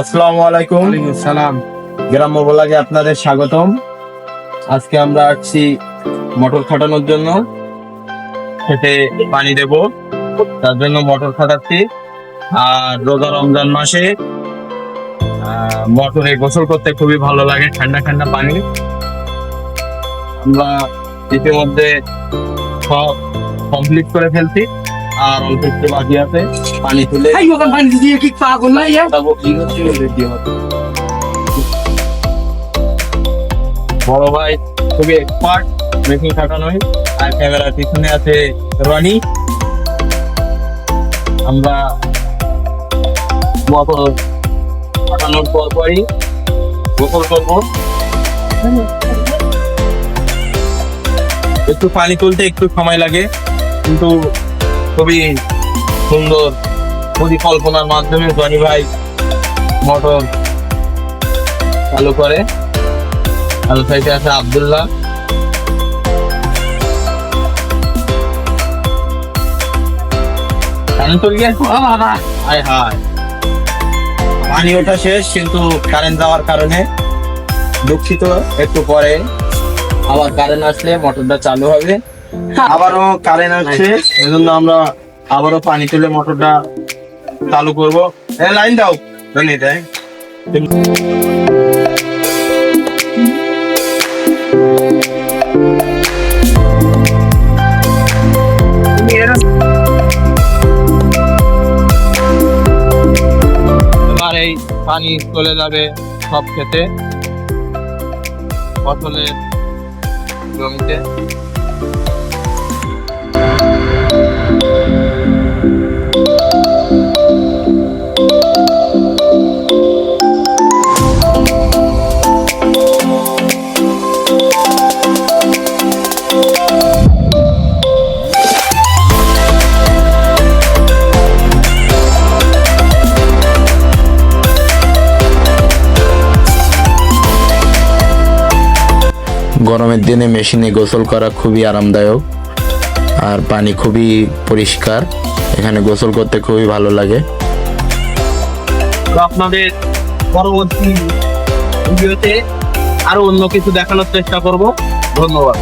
আসসালামু আলাইকুম। সালাম গ্রাম্য বলাগে আপনাদের স্বাগতম। আজকে আমরা আসছি মোটর খাটানোর জন্য। খেতে পানি দেব। তার জন্য মোটর খাটাচ্ছি। আর রোজা রমজান মাসে মোটরে গোসল করতে খুবই ভালো লাগে ঠান্ডা ঠান্ডা পানি। আমরা ইতিমধ্যে সব কমপ্লিট করে ফেলছি। আর অল্প একটু বাকি আছে পানি তুলে এই ওখান পানি দিয়ে কি পাগল না ইয়া কি হচ্ছে বড় ভাই খুবই এক্সপার্ট আর ক্যামেরার পিছনে আছে রনি। আমরা মোটর কাটানোর পর পরই গোসল করব। একটু পানি তুলতে একটু সময় লাগে কিন্তু খুবই সুন্দর পরিকল্পনার মাধ্যমে জনি ভাই মোটর চালু করে। চালু সাইডে আছে আবদুল্লাহ। হায় হায়। পানি ওঠা শেষ, কিন্তু কারেন্ট যাওয়ার কারণে দুঃখিত। একটু পরে আবার কারেন্ট আসলে মোটরটা চালু হবে। আবারও কারেন্ট আসছে এজন্য আমরা আবারও পানি তুলে মোটরটা চালু করব। লাইন দাও। ধনী দেয় এবার এই পানি চলে যাবে সব খেতে ফসলের জমিতে। গরমের দিনে মেশিনে গোসল করা খুবই আরামদায়ক আর পানি খুবই পরিষ্কার। এখানে গোসল করতে খুবই ভালো লাগে। আপনাদের পরবর্তী ভিডিওতে আরও অন্য কিছু দেখানোর চেষ্টা করব। ধন্যবাদ।